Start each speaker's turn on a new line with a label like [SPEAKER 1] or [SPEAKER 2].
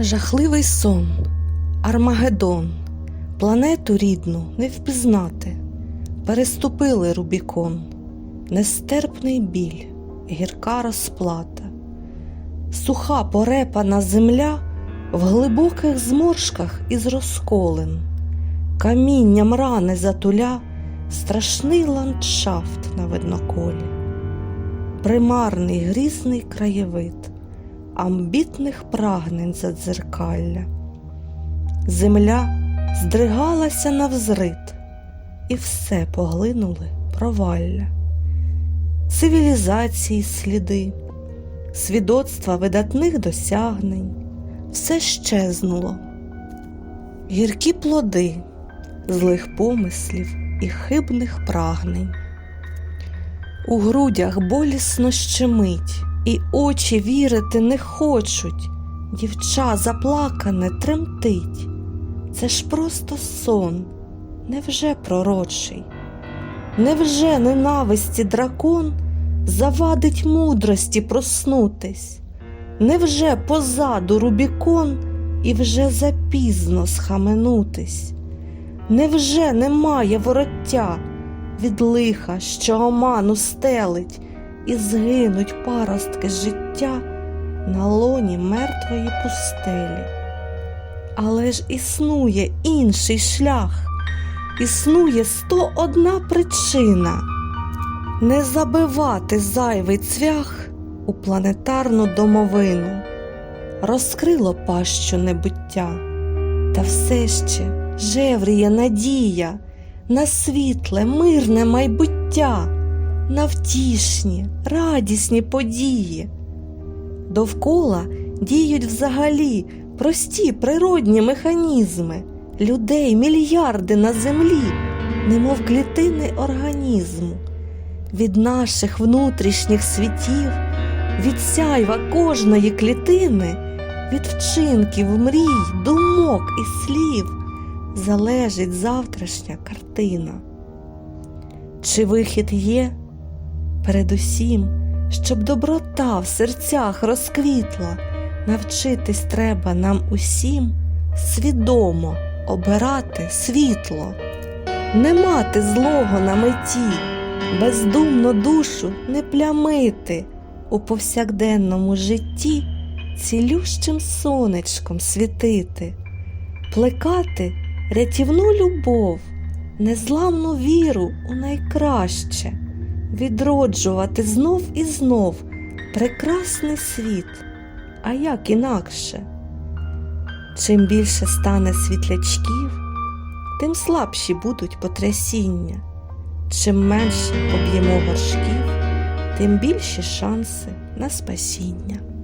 [SPEAKER 1] Жахливий сон, Армагеддон, планету рідну не впізнати, переступили Рубікон, нестерпний біль, гірка розплата, суха порепана земля в глибоких зморшках із розколин, камінням рани затуля страшний ландшафт на видноколі, примарний грізний краєвид амбітних прагнень задзеркалля. Земля здригалася навзрит, і все поглинули провалля. Цивілізації сліди, свідоцтва видатних досягнень, все щезнуло. Гіркі плоди злих помислів і хибних прагнень. У грудях болісно щемить, і очі вірити не хочуть. Дівча заплакане тремтить. Це ж просто сон, невже пророчий? Невже ненависті дракон завадить мудрості проснутись? Невже позаду Рубікон і вже запізно схаменутись? Невже немає вороття від лиха, що оману стелить? І згинуть паростки життя на лоні мертвої пустелі. Але ж існує інший шлях, існує сто одна причина. Не забивати зайвий цвях у планетарну домовину, розкрило пащу небуття, та все ще жевріє надія на світле, мирне майбуття на втішні, радісні події. Довкола діють взагалі прості природні механізми, людей мільярди на землі, немов клітини організму. Від наших внутрішніх світів, від сяйва кожної клітини, від вчинків, мрій, думок і слів залежить завтрашня картина. Чи вихід є? Передусім, щоб доброта в серцях розквітла, навчитись треба нам усім свідомо обирати світло, не мати злого на меті, бездумно душу не плямити. У повсякденному житті, цілющим сонечком світити, плекати рятівну любов, незламну віру у найкраще відроджувати знов і знов прекрасний світ, а як інакше. Чим більше стане світлячків, тим слабші будуть потрясіння, чим менше об'ємо горшків, тим більші шанси на спасіння.